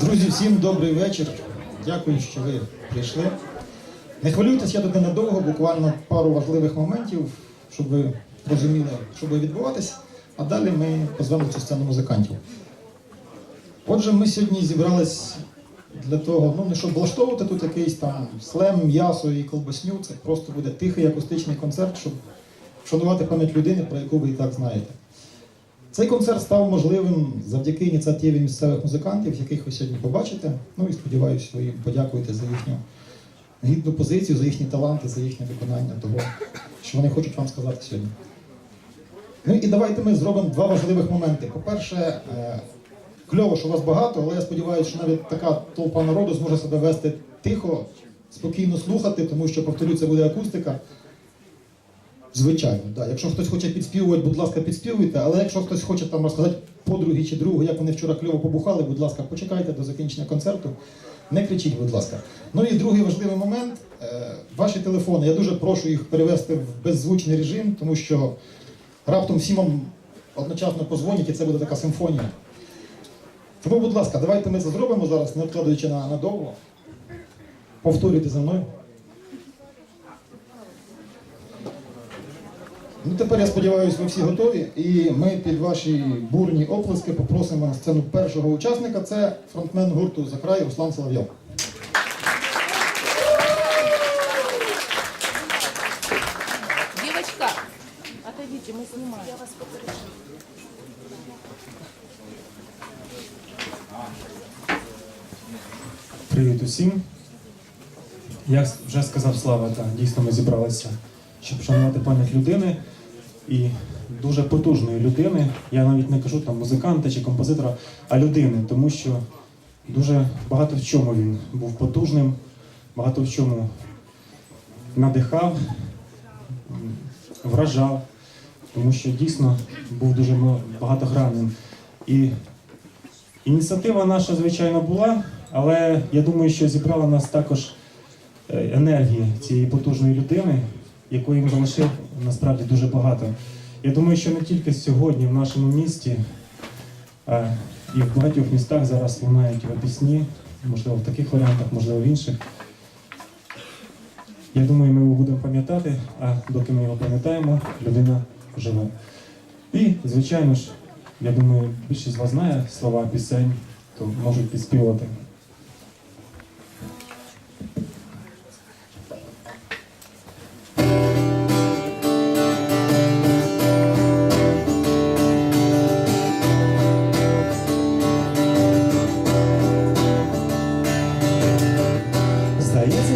Друзі, всім добрий вечір. Дякую, що ви прийшли. Не хвилюйтесь, я тут ненадовго, буквально пару важливих моментів, щоб ви розуміли, що буде відбуватись, а далі ми позвемо цю сцену музикантів. Отже, ми сьогодні зібрались для того, ну не щоб влаштовувати тут якийсь там слем, м'ясо і колбасню. Це просто буде тихий акустичний концерт, щоб вшанувати пам'ять людини, про яку ви і так знаєте. Цей концерт став можливим завдяки ініціативі місцевих музикантів, яких ви сьогодні побачите. Ну і сподіваюся, ви їм подякуєте за їхню гідну позицію, за їхні таланти, за їхнє виконання того, що вони хочуть вам сказати сьогодні. Ну і давайте ми зробимо два важливих моменти. По-перше, е, кльово, що вас багато, але я сподіваюся, що навіть така толпа народу зможе себе вести тихо, спокійно слухати, тому що, повторю, це буде акустика. Звичайно, да. Якщо хтось хоче підспівувати, будь ласка, підспівуйте, але якщо хтось хоче там розказати подруги чи другу, як вони вчора кльово побухали, будь ласка, почекайте до закінчення концерту. Не кричіть, будь ласка. Ну і другий важливий момент. Е, Ваші телефони. Я дуже прошу їх перевести в беззвучний режим, тому що раптом всім вам одночасно позвонять, і це буде така симфонія. Тому, будь ласка, давайте ми це зробимо зараз, не відкладаючи на надовго. Повторюйте за мною. Ну, тепер я сподіваюся, ви всі готові. І ми під ваші бурні оплески попросимо на сцену першого учасника. Це фронтмен гурту за край Руслан Соловйов. Девочка, отойдите, мы снимаем. Я вас Привіт усім. Як вже сказав Слава, так, дійсно ми зібралися, щоб вшанувати пам'ять людини і дуже потужної людини. Я навіть не кажу там музиканта чи композитора, а людини, тому що дуже багато в чому він був потужним, багато в чому надихав, вражав, тому що дійсно був дуже багатогранним. І Ініціатива наша, звичайно, була, але я думаю, що зібрала нас також е, енергії цієї потужної людини, якої він залишив насправді дуже багато. Я думаю, що не тільки сьогодні в нашому місті, а і в багатьох містах зараз лунають його пісні, можливо, в таких варіантах, можливо, в інших. Я думаю, ми його будемо пам'ятати, а доки ми його пам'ятаємо, людина живе. І, звичайно ж, я думаю, більшість з вас знає слова пісень, то можуть підспівати.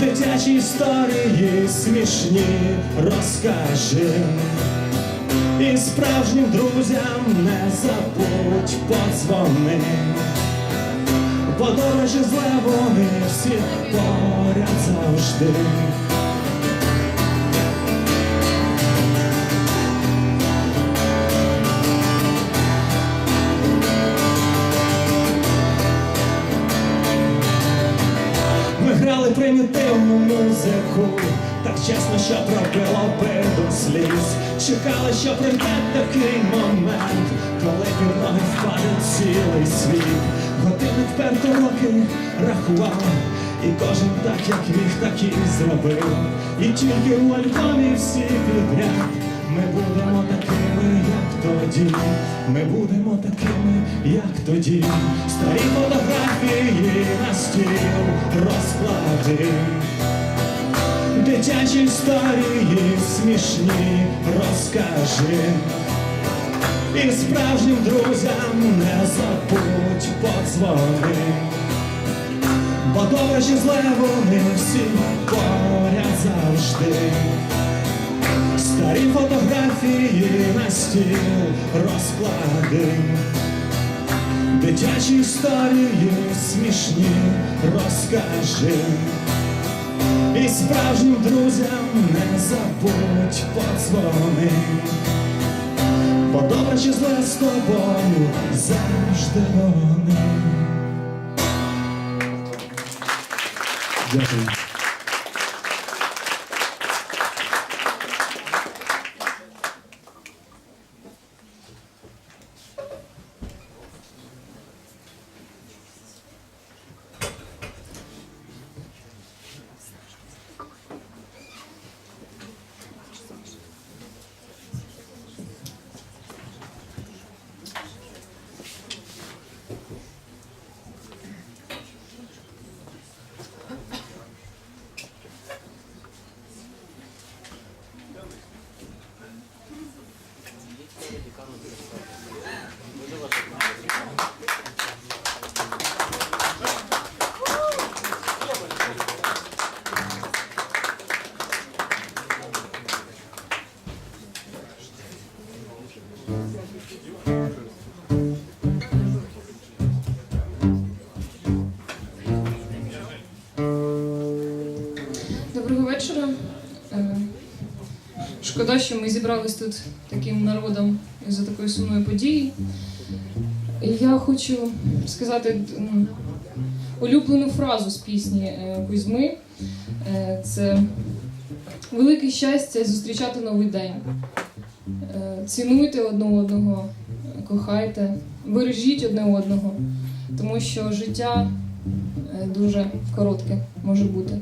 Дитячі історії смішні розкажи. І справжнім друзям не забудь подзвони. Бо добре чи зле вони всі поряд завжди. Музику, так чесно, що пробило би до сліз. Чекали, що прийде такий момент, коли під ноги впаде цілий світ. Годинник вперто роки рахував, і кожен так, як міг, так і зробив. І тільки у альбомі всі підряд. Ми будемо такими, як тоді. Ми будемо такими, як тоді. Старі фотографії на стіл розклади. Дитячі історії смішні розкажи. І справжнім друзям не забудь подзвони. Бо добре чи зле вони всі поряд завжди. Старі фотографії на стіл розклади. Дитячі історії смішні розкажи. І справжнім друзям не забудь подзвони. Бо добре чи зле з тобою завжди вони. Дякую. Шкода, що ми зібрались тут таким народом за такої сумної події. Я хочу сказати улюблену фразу з пісні е, Кузьми. Е, Це велике щастя зустрічати новий день. Е, Цінуйте одне одного, кохайте, бережіть одне одного, тому що життя дуже коротке може бути.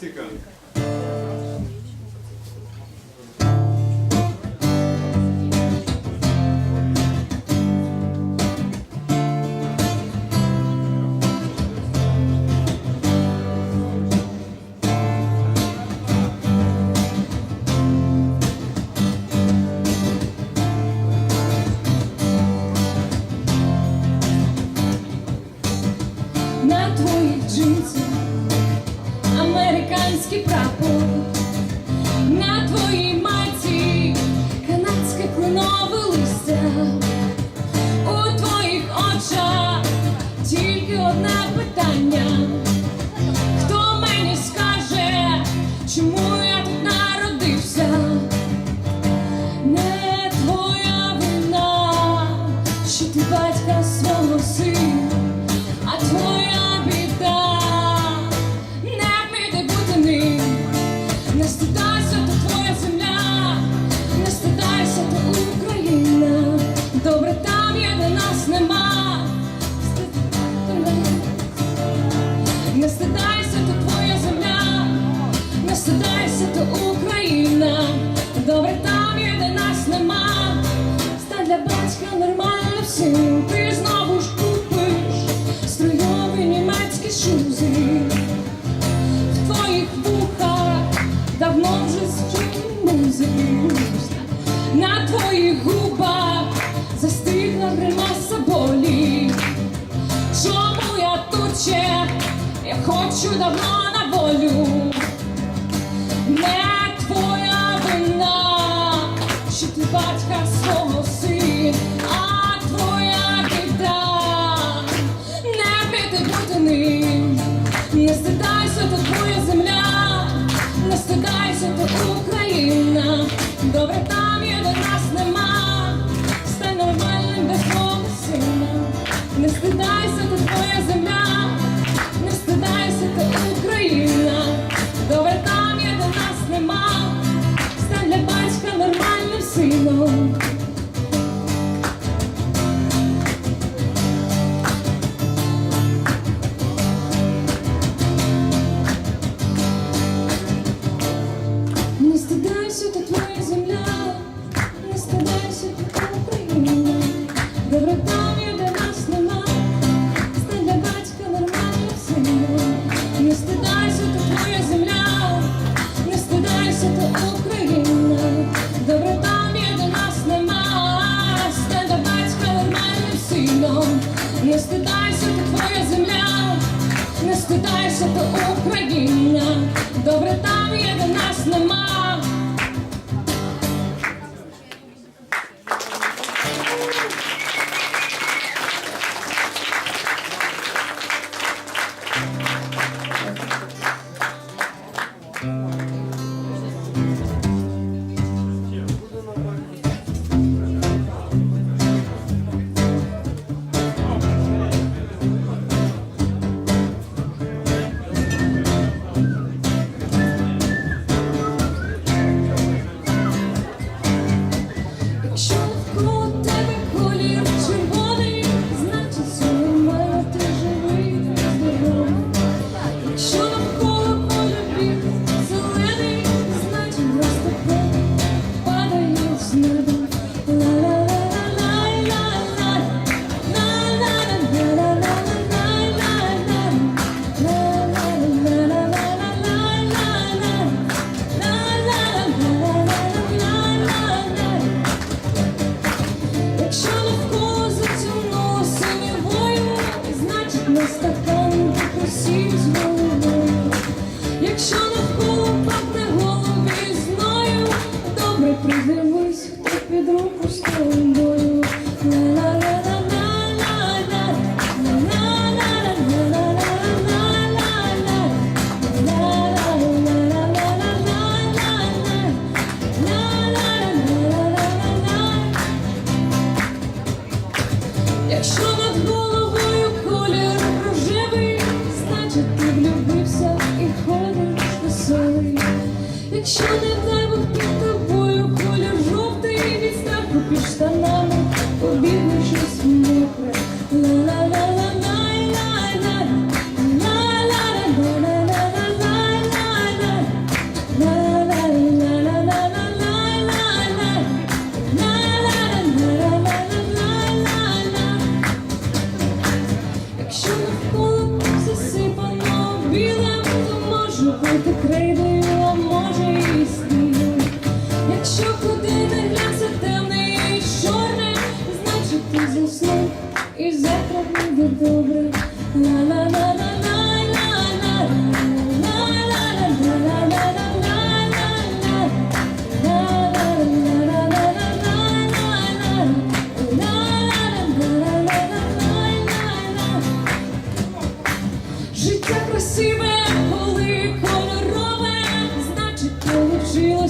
стакан. в твоїх вухах давно вже з чимось на твоїх губах застигла гримаса болі. Чому я тут ще? Я хочу давно на волю. Не твоя вина, що ти батька свого сина. Oh, Oh, thank you. Якщо навколо засипано білим, то може бути крейдою,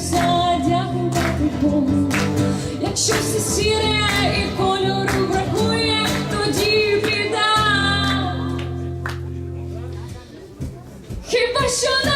все дякувати Богу. Якщо все сіре і кольору бракує, тоді біда. Хіба що